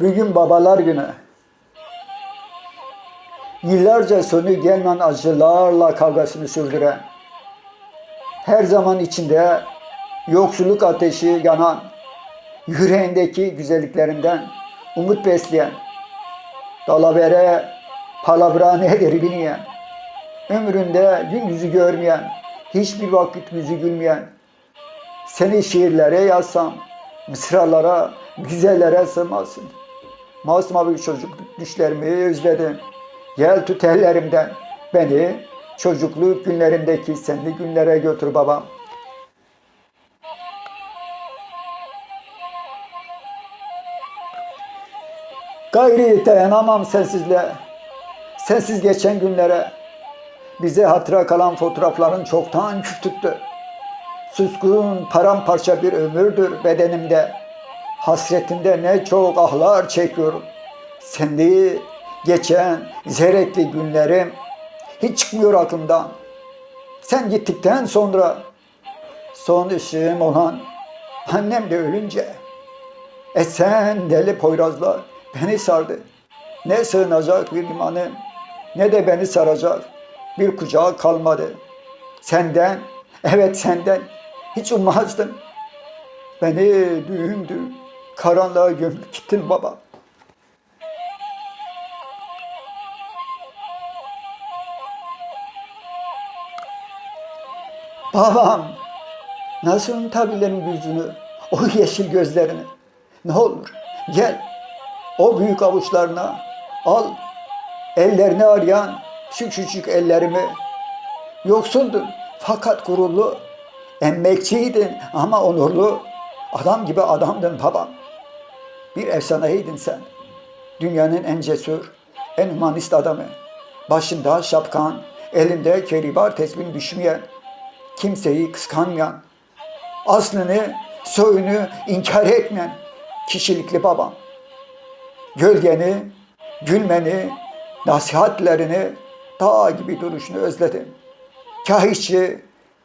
Bugün babalar günü. Yıllarca sonu gelmeyen acılarla kavgasını sürdüren, her zaman içinde yoksulluk ateşi yanan, yüreğindeki güzelliklerinden umut besleyen, dalavere palavra nedir bilmeyen, ömründe gün yüzü görmeyen, hiçbir vakit yüzü gülmeyen, seni şiirlere yazsam, mısralara, güzellere sığmazsın. Masmavi çocukluk düşlerimi özledim. Gel tut ellerimden beni çocukluk günlerimdeki senli günlere götür babam. Gayri dayanamam sensizle. Sensiz geçen günlere. Bize hatıra kalan fotoğrafların çoktan küf tuttu. Suskun paramparça bir ömürdür bedenimde. Hasretinde ne çok ahlar çekiyorum. Sendi geçen zerrekli günlerim hiç çıkmıyor aklımdan. Sen gittikten sonra son ışığım olan annem de ölünce esen deli poyrazlar beni sardı. Ne sığınacak bir limanım ne de beni saracak bir kucağı kalmadı. Senden, evet senden hiç ummazdım. Beni düğümdü, karanlığa gömüp gittin baba. Babam, nasıl unutabilirim yüzünü, o yeşil gözlerini? Ne olur gel, o büyük avuçlarına al, ellerini arayan şu küçük ellerimi. Yoksundun fakat gururlu, emmekçiydin ama onurlu. Adam gibi adamdın babam. Bir efsaneydin sen. Dünyanın en cesur, en humanist adamı. Başında şapkan, elinde keribar tesbih düşmeyen, kimseyi kıskanmayan, aslını, soyunu inkar etmeyen kişilikli babam. Gölgeni, gülmeni, nasihatlerini, dağ gibi duruşunu özledim. Kah işçi,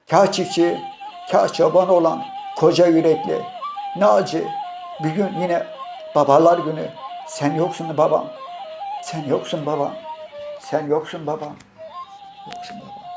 kah çiftçi, kah çoban olan koca yürekli, ne acı. Bir gün yine babalar günü. Sen yoksun babam. Sen yoksun babam. Sen yoksun babam. Yoksun babam.